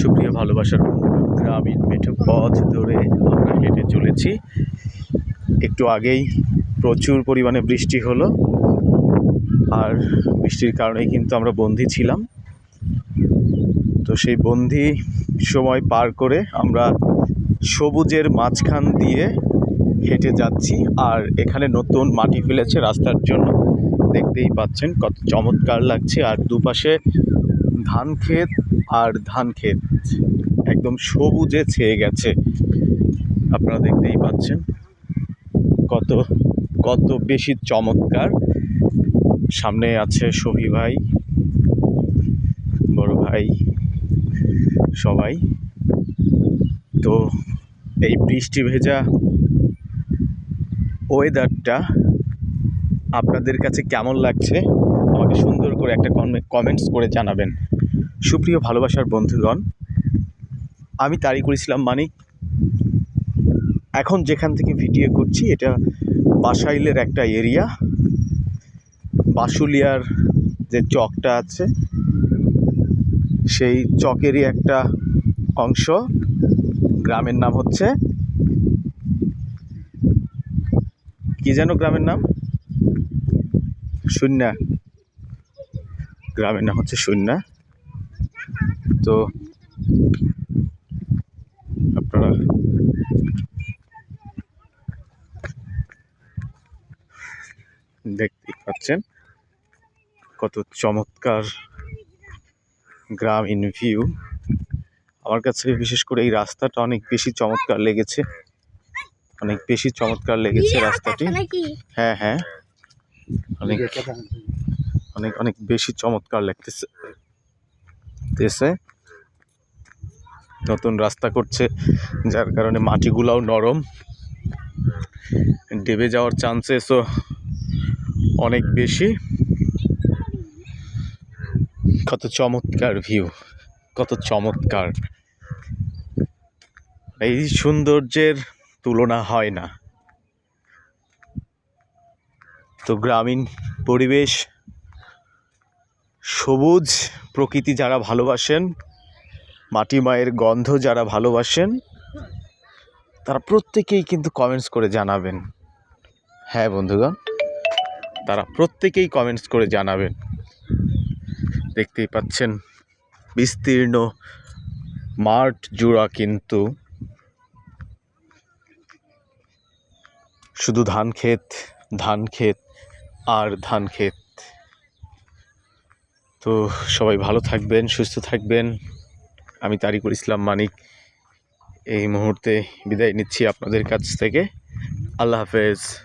সুপ্রিয় ভালোবাসার গ্রামীণ মেঠো পথ ধরে আমরা হেঁটে চলেছি। একটু আগেই প্রচুর পরিমাণে বৃষ্টি হলো আর বৃষ্টির কারণেই কিন্তু আমরা বন্দি ছিলাম। তো সেই বন্দি সময় পার করে আমরা সবুজের মাঝখান দিয়ে হেঁটে যাচ্ছি আর এখানে নতুন মাটি ফেলেছে রাস্তার জন্য। দেখতেই পাচ্ছেন কত চমৎকার লাগছে আর দুপাশে ধান ক্ষেত আর ধান ক্ষেত একদম সবুজে ছেয়ে গেছে। আপনারা দেখতেই পাচ্ছেন কত কত বেশি চমৎকার। সামনে আছে সবি ভাই, বড় ভাই, সবাই। তো এই বৃষ্টি ভেজা ওয়েদারটা আপনাদের কাছে কেমন লাগছে? আমাকে সুন্দর করে একটা কমেন্টস করে জানাবেন। সুপ্রিয় ভালোবাসার বন্ধুগণ, আমি তারিকুল ইসলাম মানিক। এখন যেখান থেকে ভিডিও করছি, এটা বাসাইলের একটা এরিয়া। বাসুলিয়ার যে চকটা আছে, সেই চকেরই একটা অংশ। গ্রামের নাম হচ্ছে, কি যেন গ্রামের নাম? শূন্য গ্রামের নাম হচ্ছে শূন্যা তো আপনারা দেখতেই পাচ্ছেন কত চমৎকার গ্রামীণ ভিউ। আমার কাছে বিশেষ করে এই রাস্তাটা অনেক বেশি চমৎকার লেগেছে। অনেক বেশি চমৎকার লেগেছে রাস্তাটি। হ্যাঁ হ্যাঁ। অনেক অনেক অনেক বেশি চমৎকার লাগতেছে। তেছে নতুন রাস্তা করছে, যার কারণে মাটিগুলাও নরম। ডেবে যাওয়ার চান্সেসও অনেক বেশি। কত চমৎকার ভিউ কত চমৎকার। এই সৌন্দর্যের তুলনা হয় না। তো গ্রামীণ পরিবেশ, সবুজ প্রকৃতি যারা ভালোবাসেন মাটি মায়ের গন্ধ যারা ভালোবাসেন, তারা প্রত্যেকেই কিন্তু কমেন্টস করে জানাবেন। হ্যাঁ বন্ধুগণ, তারা প্রত্যেকেই কমেন্টস করে জানাবেন। দেখতেই পাচ্ছেন, বিস্তীর্ণ মাঠ জোড়া কিন্তু শুধু ধান ক্ষেত ধান ক্ষেত আর ধান ক্ষেত। তো সবাই ভালো থাকবেন, সুস্থ থাকবেন। আমি তারিকুল ইসলাম মানিক। এই মুহূর্তে বিদায় নিচ্ছি আপনাদের কাছ থেকে। আল্লাহ হাফেজ।